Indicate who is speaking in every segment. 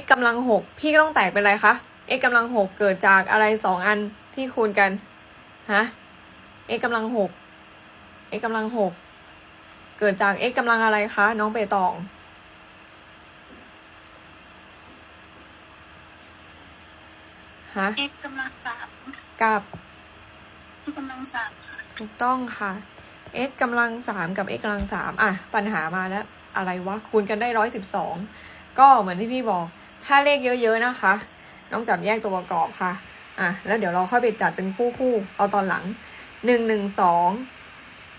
Speaker 1: x กำลังหกพี่ก็ต้องแตกเป็นอะไรคะ x กำลังหกเกิดจากอะไรสองอันที่คูณกันฮะ x กำลังหก x กำลังหกเกิดจาก x กำลังอะไรคะน้องเปตอง ฮะ
Speaker 2: x กำลังสาม
Speaker 1: กับ
Speaker 2: กำลังสามค่ะ
Speaker 1: ถูกต้องค่ะ x กำลังสามกับ x กำลังสามอะ ปัญหามาแล้ว อะไรวะ คูณกันได้ร้อยสิบสอง ก็เหมือนที่พี่บอก ถ้าเลขเยอะๆนะคะ ต้องจับแยกตัวประกอบค่ะ อะ แล้วเดี๋ยวเราค่อยไปจัดเป็นคู่คู่ๆเอาตอนหลังหนึ่งหนึ่งสอง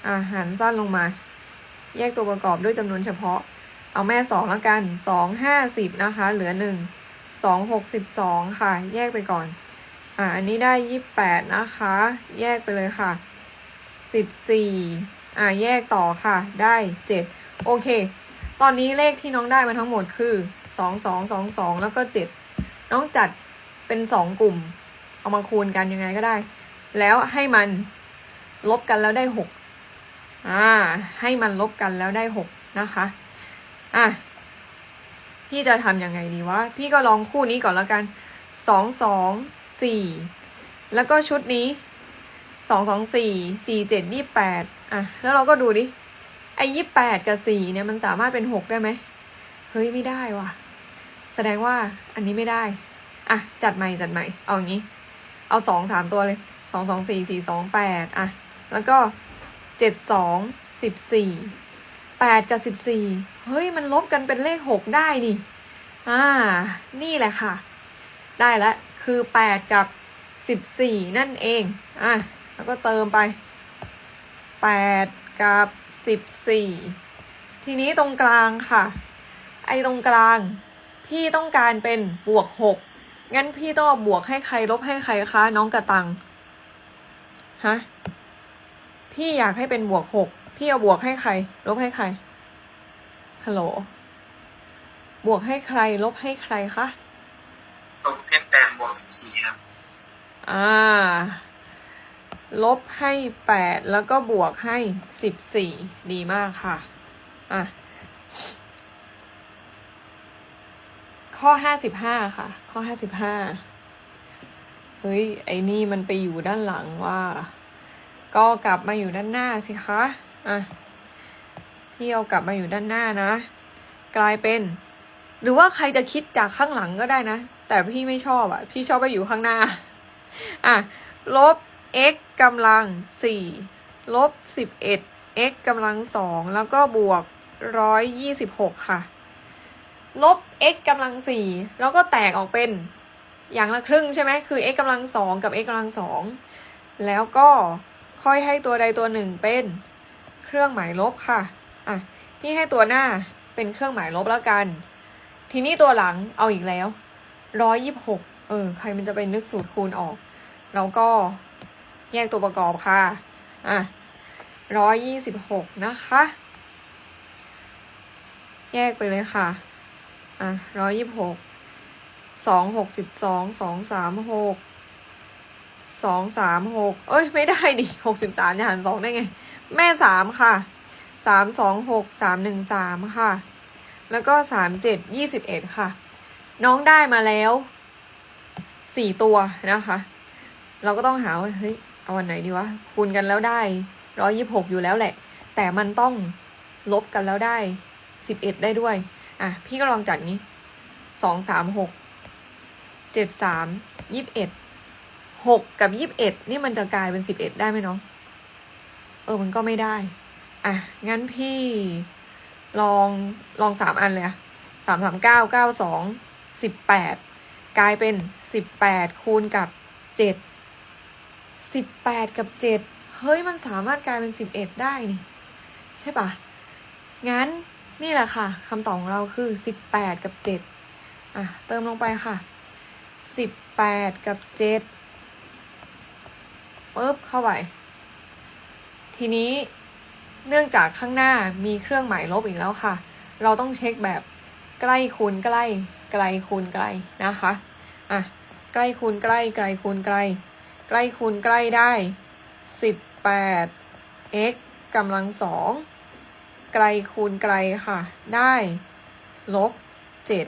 Speaker 1: อะหันสั้นลงมา แยกตัวประกอบด้วยจำนวนเฉพาะ เอาแม่สองแล้วกันสองห้าสิบนะคะ เหลือหนึ่งสองหกสิบสองค่ะ แยกไปก่อน อะอันนี้ได้ยี่แปดนะคะ แยกไปเลยค่ะสิบสี่อะแยกต่อค่ะ ได้เจ็ดโอเค ตอนนี้เลขที่น้องได้มาทั้งหมดคือสองสองสองสองแล้วก็เจ็ดน้องจัดเป็นสองกลุ่ม เอามาคูณกันยังไงก็ได้ แล้วให้มันลบกันแล้วได้หกอ่า ให้มันลบกันแล้วได้หกนะคะ อะ พี่จะทำยังไงดีวะ พี่ก็ลองคู่นี้ก่อนแล้วกันสองสองสี่แล้วก็ชุดนี้สองสองสี่สี่เจ็ดยี่แปดอะ แล้วเราก็ดูดิ ไอ้ยี่แปดกับสี่เนี่ยมันสามารถเป็นหกได้ไหมเฮ้ยไม่ได้ว่ะ แสดงว่าอันนี้ไม่ได้ อะ จัดใหม่จัดใหม่ เอาอย่างนี้ เอาสองสามตัวเลยสองสองสี่สี่สองแปดอะ แล้วก็เจ็ดสองสิบสี่แปดกับสิบสี่เฮ้ยมันลบกันเป็นเลขหกได้นี่อ่า นี่แหละค่ะ ได้แล้วคือแปดกับสิบสี่นั่นเอง อะ แล้วก็เติมไปแปดกับ สิบสี่ทีนี้ตรงกลางค่ะ ไอ้ตรงกลาง พี่ต้องการเป็นบวกหกงั้นพี่ต้องเอาบวกให้ใครลบให้ใครคะน้องกระตังฮะพี่อยากให้เป็นบวกหกพี่เอาบวกให้ใคร ลบให้ใครฮัลโหลบวกให้ใคร ลบให้ใครคะ
Speaker 3: ลบให้แปดบวกสิบสี่ครับ
Speaker 1: อ่า ลบให้แปดแล้วก็บวกให้สิบสี่ดีมากค่ะ อะ ข้อห้าสิบห้าค่ะ ข้อห้าสิบห้าเฮ้ย ไอ้นี่มันไปอยู่ด้านหลังว่า ก็กลับมาอยู่ด้านหน้าสิคะ อะ พี่เอากลับมาอยู่ด้านหน้านะ กลายเป็น หรือว่าใครจะคิดจากข้างหลังก็ได้นะ แต่พี่ไม่ชอบอะ พี่ชอบไปอยู่ข้างหน้า อะ ลบ x กำลังสี่ลบสิบเอ็ด x กำลังสองแล้วก็บวกร้อยยี่สิบหกค่ะ ลบ x กำลังสี่แล้วก็แตกออกเป็นอย่างละครึ่งใช่ไหมคือ x กำลังสองกับ x กำลังสองแล้วก็ค่อยให้ตัวใดตัวหนึ่งเป็นเครื่องหมายลบค่ะ อะ พี่ให้ตัวหน้าเป็นเครื่องหมายลบแล้วกัน ทีนี้ตัวหลังเอาอีกแล้วร้อยยี่สิบหกเออ ใครมันจะไปนึกสูตรคูณออก แล้วก็ แยกตัวประกอบค่ะ อะร้อยยี่สิบหกนะคะ แยกไปเลยค่ะ อะร้อยยี่สิบหกสองหกสิบสองสองสามหกสองสามหกเอ้ย ไม่ได้ดิหกสิบสามจะหารสองได้ไง แม่สามค่ะสามสองหกสามหนึ่งสามค่ะ แล้วก็สามเจ็ดยี่สิบเอ็ดค่ะ น้องได้มาแล้วสี่ตัวนะคะ เราก็ต้องหาว่าเฮ้ย เอาอันไหนดีวะ คูณกันแล้วได้ร้อยยี่หกอยู่แล้วแหละ แต่มันต้องลบกันแล้วได้สิบเอ็ดได้ด้วย อะ พี่ก็ลองจัดนี้สองสามหกเจ็ดสามยี่สิบเอ็ดหกกับยี่สิบเอ็ดนี่มันจะกลายเป็นสิบเอ็ดได้ไหมน้อง เออมันก็ไม่ได้ อะ งั้นพี่ลองลองสามอันเลยอะสามสามเก้าเก้าสองสิบแปดกลายเป็นสิบแปดคูณกับเจ็ด สิบแปดกับเจ็ดเฮ้ยมันสามารถกลายเป็นสิบเอ็ดได้นี่ ใช่ปะงั้นนี่แหละค่ะคำตอบของเราคือสิบแปดกับเจ็ดอะ เติมลงไปค่ะสิบแปดกับเจ็ดปึ๊บเข้าไปทีนี้เนื่องจากข้างหน้ามีเครื่องหมายลบอีกแล้วค่ะ เราต้องเช็คแบบใกล้คูณใกล้ ไกลคูณไกลนะคะ อะ ใกล้คูณใกล้ ไกลคูณไกล ใกล้คูณใกล้ได้สิบแปด x กำลังสองไกลคูณไกลค่ะ ได้ ลบเจ็ด